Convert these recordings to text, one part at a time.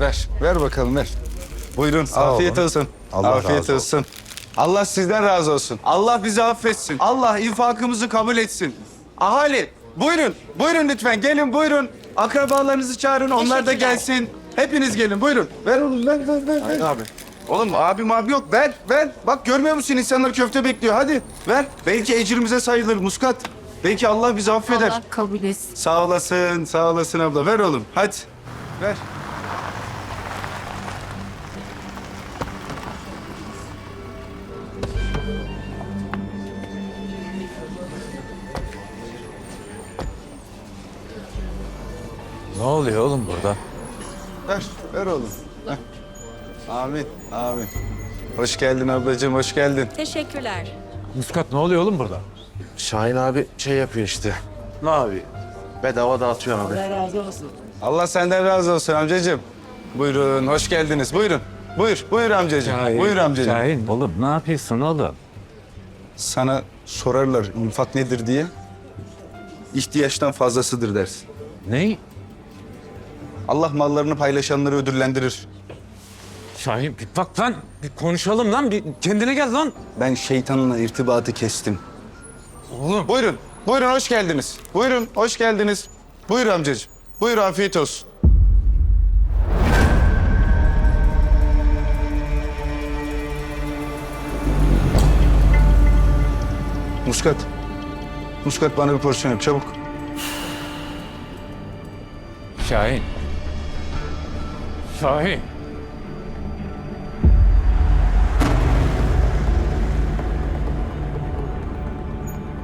Ver, ver bakalım ver. Buyurun, afiyet olun. olsun. Allah afiyet razı olsun. Allah sizden razı olsun. Allah bizi affetsin. Allah infakımızı kabul etsin. Ahali, buyurun, buyurun lütfen. Gelin buyurun. Akrabalarınızı çağırın, onlar da gelsin. Hepiniz gelin, buyurun. Ver oğlum, ver, ver, ver. ver. Abi. Oğlum abim abi yok. Ver, ver. Bak görmüyor musun insanlar köfte bekliyor. Hadi ver. Belki ecrimize sayılır muskat. Belki Allah bizi affeder. Allah kabul etsin. Sağ olasın, sağ olasın abla. Ver oğlum, hadi. Ver. Oluyor oğlum burada? Ver, ver oğlum. Heh. Amin, amin. Hoş geldin ablacığım, hoş geldin. Teşekkürler. Muskat ne oluyor oğlum burada? Şahin abi şey yapıyor işte. Ne abi? Bedava dağıtıyor abi. Allah senden razı olsun amcacığım. Buyurun, hoş geldiniz. Buyurun. Buyur, buyur amcacığım. Buyur amcacığım. Şahin oğlum ne yapıyorsun oğlum? Sana sorarlar infak nedir diye. İhtiyaçtan fazlasıdır dersin. Ne? Allah mallarını paylaşanları ödüllendirir. Şahin bir bak lan bir konuşalım lan bir kendine gel lan. Ben şeytanla irtibatı kestim. Oğlum. Buyurun, buyurun hoş geldiniz. Buyurun, hoş geldiniz. Buyur amcacığım. Buyur, afiyet olsun. Muskat. Muskat bana bir porsiyon yap çabuk. Şahin. Şahin.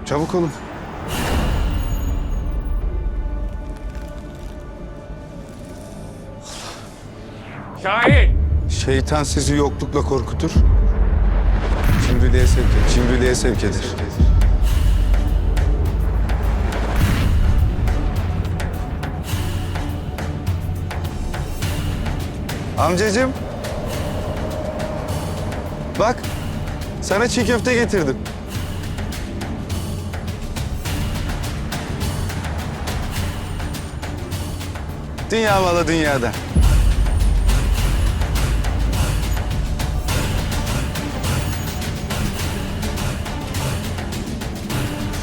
Çabuk olun. Şahin. Şeytan sizi yoklukla korkutur. Cimriliğe sevk, cimriliğe sevk eder. Amcacığım. Bak. Sana çiğ köfte getirdim. Dünya malı dünyada.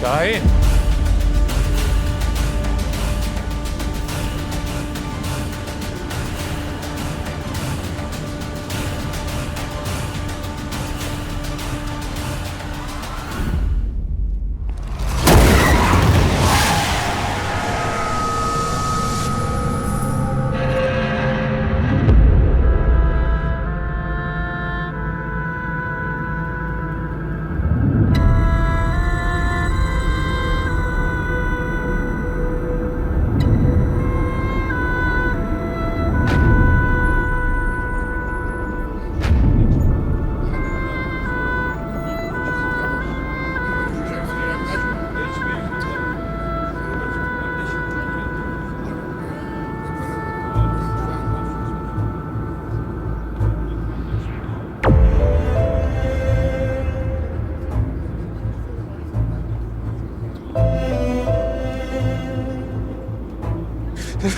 Şahin.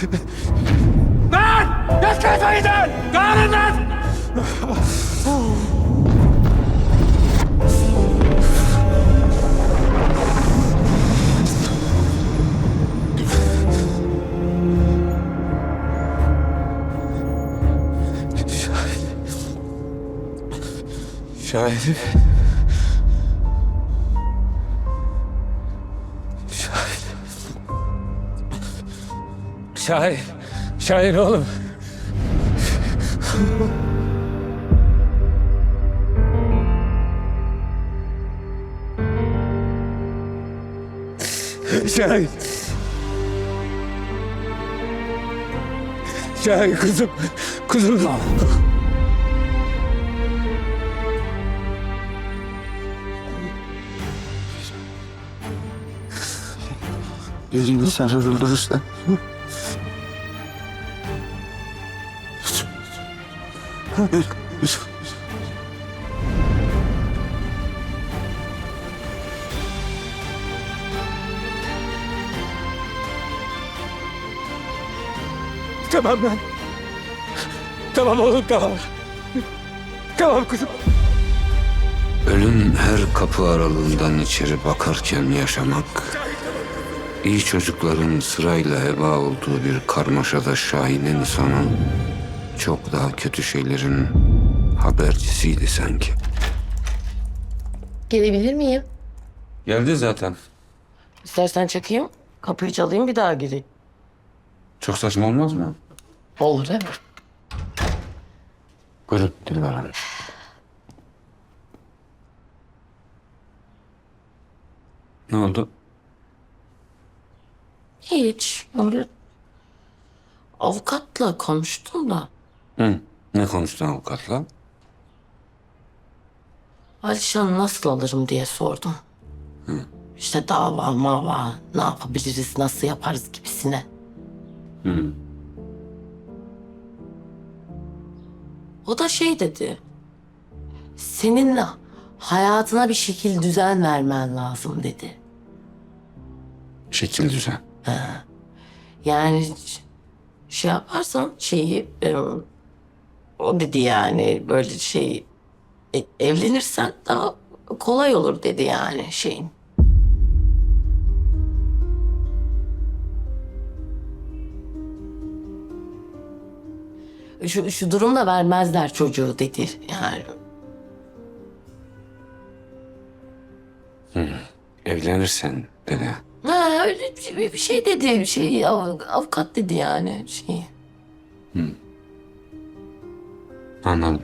Lan! Yat kafayı Dağılın lan! Şahin. Şahin. Şahin. Şahin oğlum. Şahin. Şahin kuzum. Kuzum. Gözünü sen öldürürsen. Tamam lan. Tamam oğlum tamam. Tamam kızım. Ölüm her kapı aralığından içeri bakarken yaşamak, iyi çocukların sırayla heba olduğu bir karmaşada Şahin'in insanı çok daha kötü şeylerin habercisiydi sanki. Gelebilir miyim? Geldi zaten. İstersen çekeyim. Kapıyı çalayım bir daha gireyim. Çok saçma olmaz mı? Olur evet. Buyurun Dilber Hanım. Ne oldu? Hiç. Öyle avukatla konuştum da. Hı. Ne konuştun avukatla? Alişan'ı nasıl alırım diye sordum. İşte dava mava ne yapabiliriz nasıl yaparız gibisine. O da şey dedi. Senin hayatına bir şekil düzen vermen lazım dedi. Şekil düzen. Yani ş- şey yaparsan şeyi e, o dedi yani böyle şey e, evlenirsen daha kolay olur dedi yani şeyin. Şu, şu durumda vermezler çocuğu dedi yani. Evlenirsen dedi. Ha, öyle bir, bir şey dedi şey av- avukat dedi yani şey. Anladım.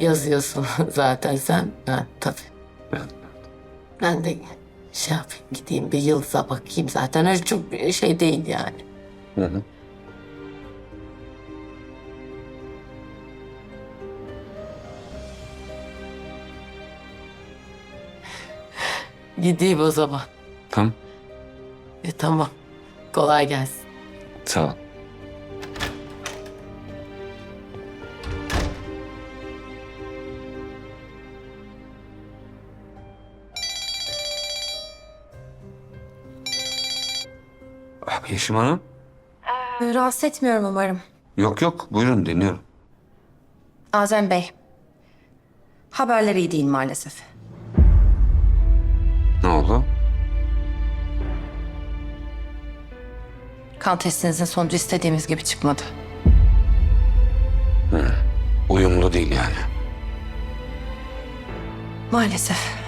Yazıyorsun zaten sen. Ha, tabii. Ben, Ben de şey yapayım gideyim bir yıldıza bakayım zaten öyle çok şey değil yani. Hı hı. Gideyim o zaman. Tamam. E, tamam. Kolay gelsin. Sağ ol. Ah, Yeşim Hanım. Ee, Rahatsız etmiyorum umarım. Yok yok buyurun dinliyorum. Azem Bey. Haberler iyi değil maalesef. Oldu? Kan testinizin sonucu istediğimiz gibi çıkmadı. Uyumlu değil yani. Maalesef.